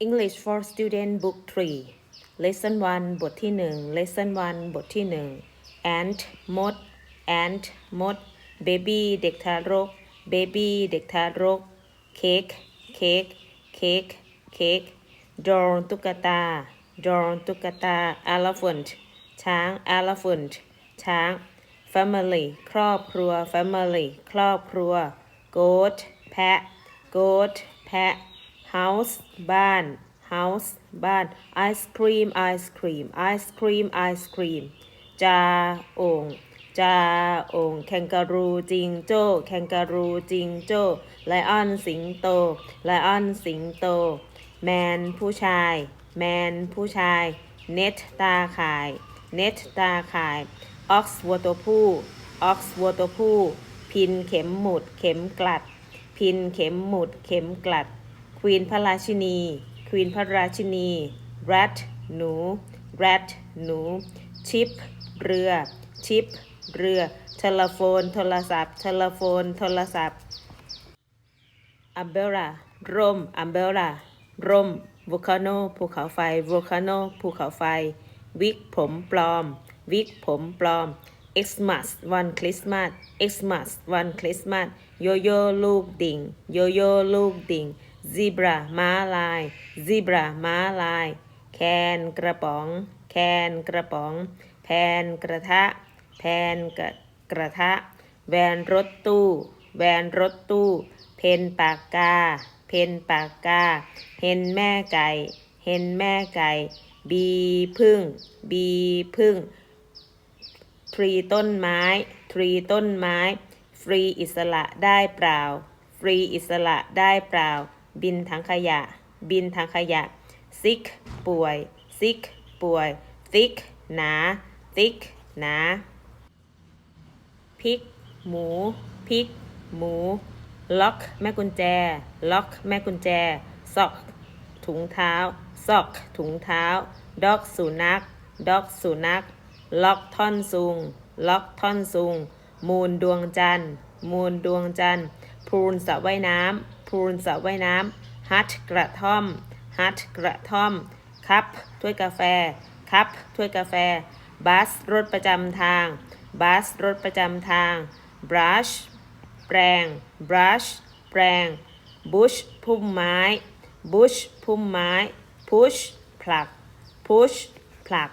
English for Student Book 3 Lesson 1 บทที่ 1 Lesson 1 บทที่ 1 Ant มด Ant มด Baby เด็กทารก Baby เด็กทารก Cake Cake Cake Cake Doll ตุ๊กตา Doll ตุ๊กตา Elephant ช้าง Elephant ช้าง Family ครอบครัว Family ครอบครัว Goat แพะ Goat แพะ House บ้าน House บ้าน Ice cream Ice cream Ice cream Ice cream จาโอ่งจาโอ่งแคนการูจิงโจ้แคนการูจิงโจ้ไลออนสิงโตไลออนสิงโต แมนผู้ชาย แมนผู้ชาย เน็ตตาข่าย เน็ตตาข่าย ออกซ์วัวตัวผู้ ออกซ์วัวตัวผู้ พินเข็มหมุด เข็มกลัด พินเข็มหมุด เข็มกลัด ควีนพระราชินีควีนพระราชินี rat หนู rat หนูชิปเรือชิปเรือเทเลโฟนโทรศัพท์เทเลโฟนโทรศัพท์ umbrella ร่ม umbrella ร่ม volcano ภูเขาไฟ volcano ภูเขาไฟ วิกผมปลอม วิกผมปลอม Xmas วันคริสต์มาส Xmas วันคริสต์มาสโยโย่ลูกดิ่งโยโย่ลูกดิ่ง zebra ม้าลาย zebra ม้าลาย แคนกระป๋อง แคนกระป๋อง แพนกระทะ แพนกระกระทะ แวนรถตู้ แวนรถตู้ เพนปากกา เพนปากกา เห็นแม่ไก่ เห็นแม่ไก่ บีพึ่ง บีพึ่ง ทรีต้นไม้ ทรีต้นไม้ ฟรีอิสระได้เปล่า ฟรีอิสระได้เปล่า บินถังขยะ บินถังขยะซิกป่วยซิกป่วยซิกหนาซิกหนาพริก หมูพริก หมู ล็อก แม่กุญแจ ล็อก แม่กุญแจซอกถุงเท้าซอกถุงเท้าด็อกสุนัขด็อกสุนัข ล็อกท่อนซุง ล็อกท่อนซุง มูลดวงจันทร์ มูลดวงจันทร์ พูนสระว่ายน้ำ พูนสระว่ายน้ำฮัทกระท่อมฮัทกระท่อมคัพถ้วยกาแฟคัพถ้วยกาแฟ บัสรถประจำทาง บัสรถประจำทางบรัชแปรงบรัชแปรงบุชพุ่มไม้บุชพุ่มไม้พุชผลักพุชผลัก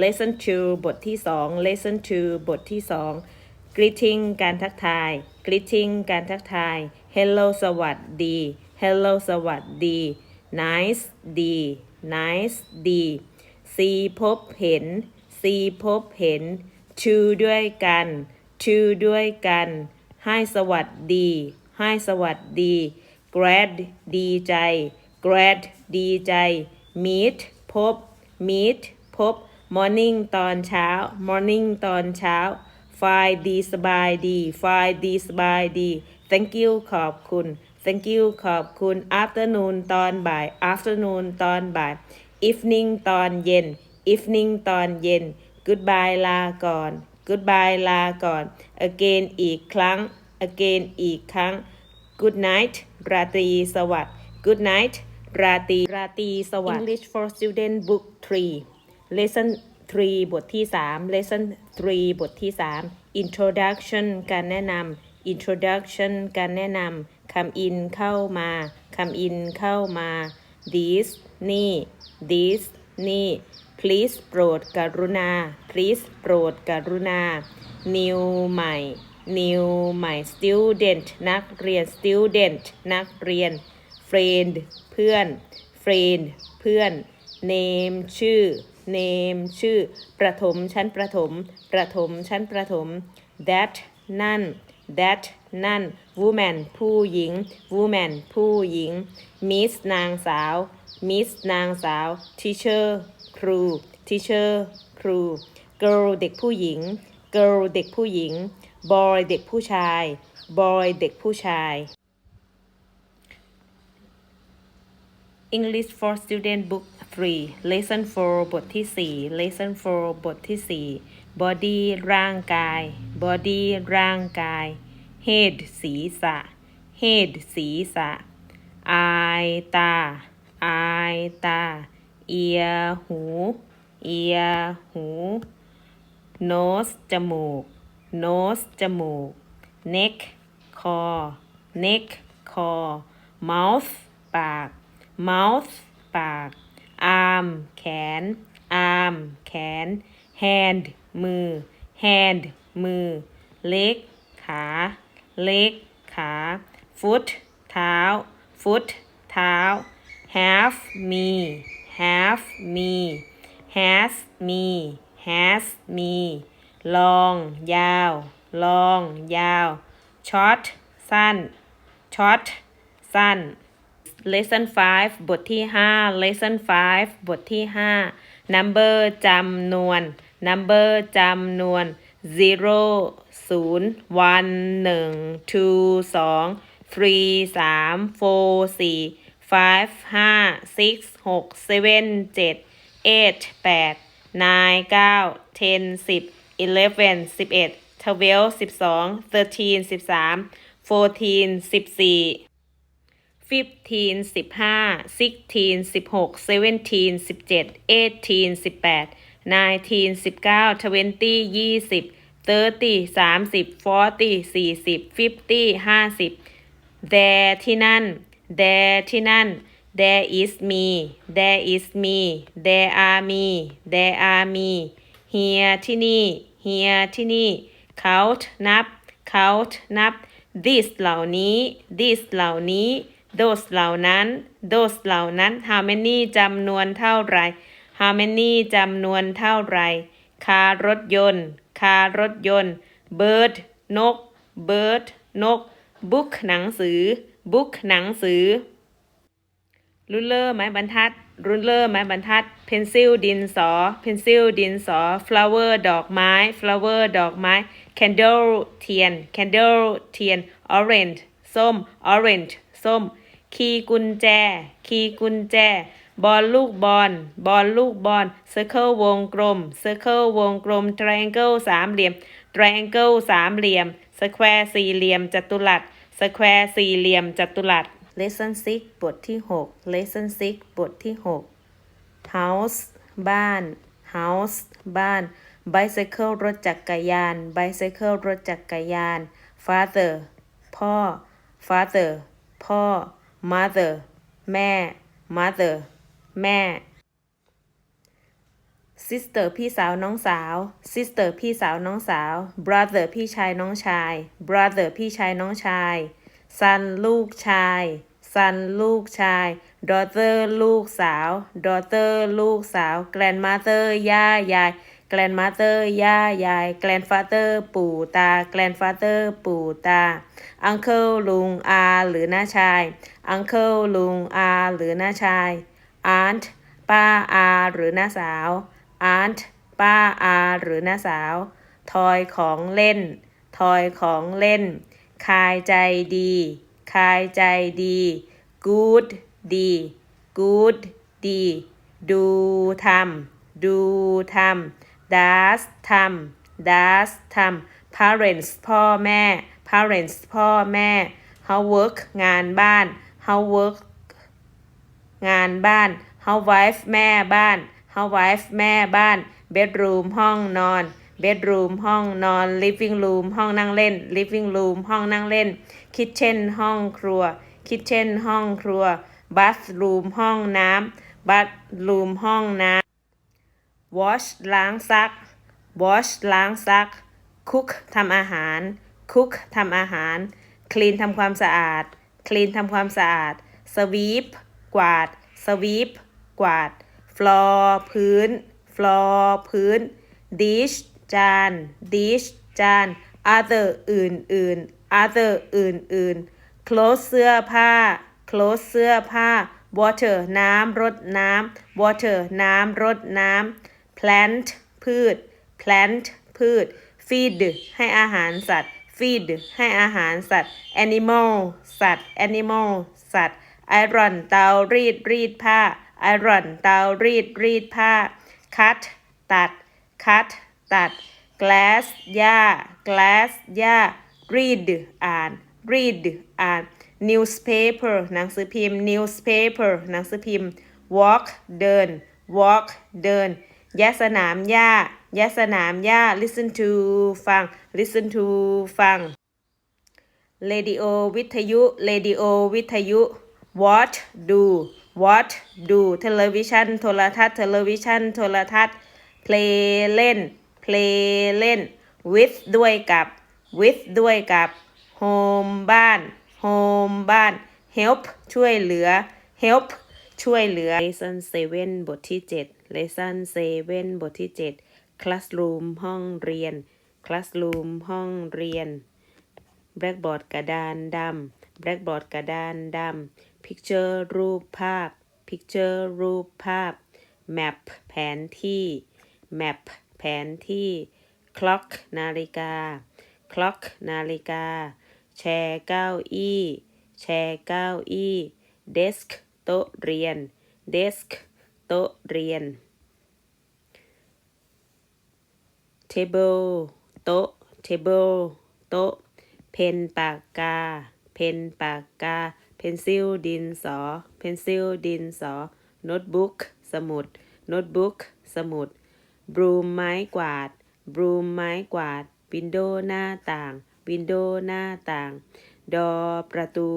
lesson 2 บทที่ 2 lesson 2 บทที่ 2 greeting การทักทาย greeting การทักทาย hello สวัสดี hello สวัสดี nice ดี nice ดี see พบเห็น see พบเห็น to ด้วยกัน to ด้วยกัน ให้สวัสดี ให้สวัสดี glad ดีใจ glad ดีใจ meet พบ meet พบ morning ตอนเช้า morning ตอนเช้า fine ดีสบายดี fine ดีสบายดี thank you ขอบคุณ thank you ขอบคุณ afternoon ตอนบ่าย afternoon ตอนบ่าย evening ตอนเย็น evening ตอนเย็น goodbye ลาก่อน goodbye ลาก่อน again อีกครั้ง again อีกครั้ง good night ราตรีสวัสดิ์ good night ราตรีราตรีสวัสดิ์ English for Student Book 3 Lesson 3 บทที่ 3 Lesson 3 บทที่ 3 Introduction การแนะนำ Introduction การแนะนำ come in เข้ามา come in เข้ามา this นี่ this นี่ please โปรดกรุณา please โปรดกรุณา new ใหม่ new ใหม่ student นักเรียน student นักเรียน friend เพื่อน friend เพื่อน name ชื่อ name ชื่อ ประถมชั้นประถม ประถมชั้นประถม that นั่น that นั่น woman ผู้หญิง woman ผู้หญิง miss นางสาว miss นางสาว teacher ครู teacher ครู girl เด็กผู้หญิง girl เด็กผู้หญิง boy เด็กผู้ชาย boy เด็กผู้ชาย English for Student Book 3 Lesson 4 บทที่ 4 Lesson 4 บทที่ 4 Body ร่างกาย Body ร่างกาย Head ศีรษะ Head ศีรษะ Eye ตา Eye ตา ear หู ear หู nose จมูก nose จมูก neck คอ neck คอ mouth ปาก mouth ปาก arm แขน arm แขน hand มือ hand มือ leg ขา leg ขา foot เท้า foot เท้า have me have me has me has me long ยาว long ยาว short สั้น short สั้น lesson 5 บทที่ 5 lesson 5 บทที่ 5 number จำนวน number จำนวน zero ศูนย์ one หนึ่ง two สอง three สาม four สี่ five ห้า six หก seven เจ็ด eight แปด nine เก้า ten สิบ eleven สิบเอ็ด twelve สิบสอง thirteen สิบสาม fourteen สิบสี่ fifteen สิบห้า sixteen สิบหก seventeen สิบเจ็ด eighteen สิบแปด nineteen สิบเก้า twenty ยี่สิบ thirty สามสิบ forty สี่สิบ fifty ห้าสิบ there ที่นั่น there ที่นั่น there is me there is me there are me there are me here ที่นี่ here ที่นี่ count นับ count นับ this เหล่านี้ this เหล่านี้ those เหล่านั้น those เหล่านั้น how many จำนวนเท่าไร how many จำนวนเท่าไร คารถยนต์ คารถยนต์ bird นก bird นก book หนังสือ book หนังสือรูลเลอไม้บรรทัดรูลเลอไม้บรรทัดเพนซิลดินสอเพนซิลดินสอ flower ดอกไม้ flower ดอกไม้ candle เทียน candle เทียน orange ส้ม orange ส้ม คีย์กุญแจ คีย์กุญแจ บอลลูกบอล บอลลูกบอล circle วงกลม circle วงกลม triangle สามเหลี่ยม triangle สามเหลี่ยม square สี่เหลี่ยมจัตุรัส square สี่เหลี่ยมจัตุรัส lesson 6 บทที่ 6 lesson 6 บทที่ 6 house บ้าน house บ้าน bicycle รถจักรยาน bicycle รถจักรยาน father พ่อ father พ่อ mother แม่ mother แม่ sister พี่สาวน้องสาว sister พี่สาวน้องสาว brother พี่ชายน้องชาย brother พี่ชายน้องชาย son ลูกชาย son ลูกชาย daughter ลูกสาว daughter ลูกสาว grandmother ย่ายาย grandmother ย่ายาย grandfather ปู่ตา grandfather ปู่ตา uncle ลุงอาหรือน้าชาย uncle ลุงอาหรือน้าชาย aunt ป้าอาหรือน้าสาว aunt ป้าอาหรือน้าสาวทอยของเล่น ทอยของเล่น คายใจดี คายใจดี good ดี good ดี ดูทำดูทำ does ทำ does ทำ parents พ่อแม่ parents พ่อแม่ housework งานบ้าน housework งานบ้าน housewife แม่บ้าน housewife แม่บ้าน bedroom ห้องนอน bedroom ห้องนอน living room ห้องนั่งเล่น living room ห้องนั่งเล่น kitchen ห้องครัว kitchen ห้องครัว bathroom ห้องน้ำ bathroom ห้องน้ำ wash ล้างซัก wash ล้างซัก cook ทำอาหาร cook ทำอาหาร clean ทำความสะอาด clean ทำความสะอาด sweep กวาด sweep กวาด floor พื้น floor พื้น dish จาน dish จาน other อื่นอื่น other อื่นอื่น clothes เสื้อผ้า clothes เสื้อผ้า water น้ำรดน้ำ water น้ำรดน้ำ plant พืช plant พืช feed ให้อาหารสัตว์ feed ให้อาหารสัตว์ animal สัตว์ animal สัตว์ iron เตารีดรีดผ้า iron เตารีดรีดผ้า cut ตัด cut ตัด glass หญ้า glass หญ้า read อ่าน read อ่าน newspaper หนังสือพิมพ์ newspaper หนังสือพิมพ์ walk เดิน walk เดิน ยะสนามหญ้ายะสนามหญ้า listen to ฟัง listen to ฟัง radio วิทยุ radio วิทยุ watch ดู watch ดู television โทรทัศน์ television โทรทัศน์ play เล่น play เล่น with ด้วยกับ with ด้วยกับ home บ้าน home บ้าน help ช่วยเหลือ help ช่วยเหลือ lesson 7 บทที่ 7 lesson 7 บทที่ 7 classroom ห้องเรียน classroom ห้องเรียน blackboard กระดานดำ blackboard กระดานดำ picture รูปภาพ picture รูปภาพ map แผนที่ map แผนที่ clock นาฬิกา clock นาฬิกา แชร์เก้าอี้ แชร์เก้าอี้ desk โต๊ะเรียน desk โต๊ะเรียน table โต๊ะ table โต๊ะ เพนปากกา เพนปากกา เพนซิลดินสอ เพนซิลดินสอ โน้ตบุ๊ก สมุด โน้ตบุ๊ก สมุดบรูมไม้กวาดบรูมไม้กวาด วินโดว์หน้าต่าง วินโดว์หน้าต่าง ดอประตู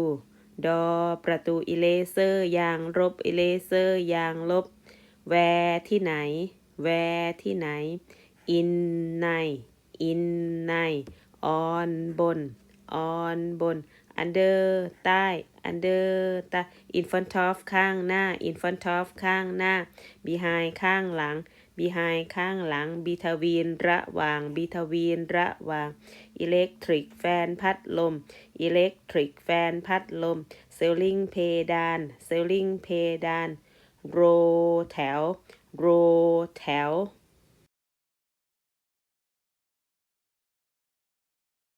ดอประตู อิเลเซอร์ ยางลบ อิเลเซอร์ ยางลบ แวร์ที่ไหนแวร์ที่ไหนอินในอินในออนบนออนบน under ใต้ under ใต้ in front of ข้างหน้า in front of ข้างหน้า behind ข้างหลัง behind ข้างหลัง between ระหว่าง between ระหว่าง electric แฟนพัดลม electric แฟนพัดลม ceiling เพดาน ceiling เพดาน row แถว row แถว